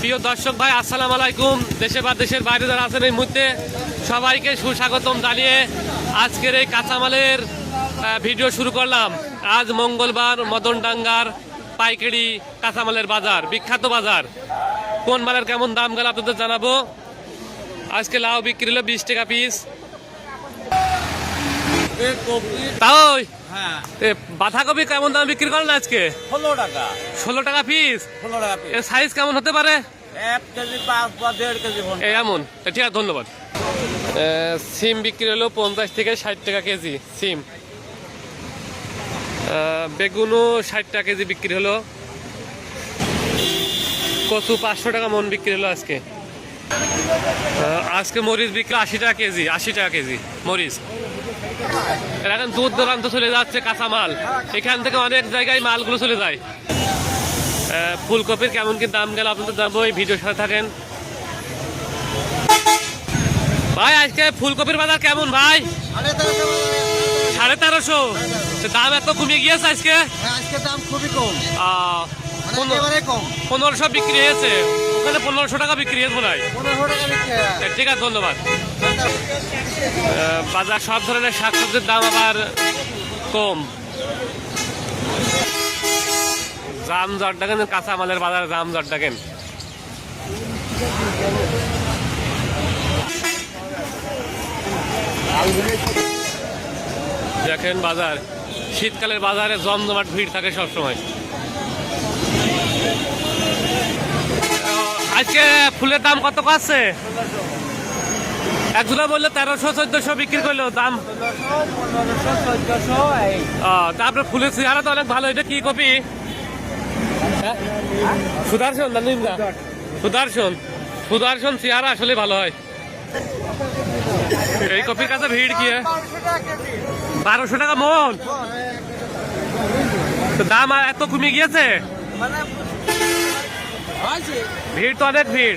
প্রিয় দর্শক ভাই আসসালামু আলাইকুম। দেশে বা দেশের বাইরে যারা আছেন এই মুহূর্তে সবাইকে সুস্বাগতম জানিয়ে আজকের এই কাঁচামালের ভিডিও শুরু করলাম। আজ মঙ্গলবার মদনডাঙ্গার পাইকারি কাঁচামালের বাজার বিখ্যাত বাজার। কোন মালের কেমন দাম গেল আপনাদের জানাব। আজকে লাউ বিক্রি হলো বিশ টাকা পিস তাও হ্যাঁ। বাঁধাকপি কেমন দাম বিক্রি করেন আজকে? ষোলো টাকা। ষোলো টাকা পিস ষোলো টাকা এর সাইজ কেমন হতে পারে? এক কেজি পাঁচ বা দেড় কেজি এমন। ঠিক আছে ধন্যবাদ। সিম বিক্রি হলো পঞ্চাশ থেকে ষাট টাকা কেজি সিম। বেগুনও ষাট টাকা কেজি বিক্রি হলো। কচু পাঁচশো টাকা মন বিক্রি হলো আজকে। আজকে মরিচ বিক্রি আশি টাকা কেজি আশি টাকা কেজি মরিচ। এখন দূর দূরান্ত চলে যাচ্ছে কাঁচা মাল এখান থেকে অনেক জায়গায় মালগুলো চলে যায়। ফুলকপির কেমন কি দাম গেল আপনাদের জানব এই ভিডিওর সাথে থাকেন। ভাই আজকে ফুলকপির বাজার কেমন ভাই? সাড়ে তেরোশো। দাম এত কমে গিয়েছে আজকে? আজকে দাম খুবই কম। মানে কম। পনেরোশো বিক্রি হয়েছে। ওখানে পনেরোশো টাকা বিক্রি হয়েছে মনে হয়। হয়। ঠিক আছে ধন্যবাদ। বাজার সব ধরনের শাকসবজির দাম আবার কম। জাম জট দেখেন কাঁচা মালের বাজার জাম জট দেখেন দেখেন বাজার শীতকালের বাজারে জমজমাট ভিড় থাকে সবসময়। আজকে ফুলের দাম কত আছে? একজনা বলল তেরোশো চোদ্দশো বিক্রি করল, দাম? তারপরে ফুলের চেহারা তো অনেক ভালো, এটা কি কপি? হ্যাঁ? সুদর্শন সুদর্শন। সুদর্শন চেহারা আসলে ভালো হয়। এই কপির কাছে ভিড় কি বারোশো টাকা মন? দাম এত কমে গিয়েছে? মানে ভিড় তো অনেক ভিড়।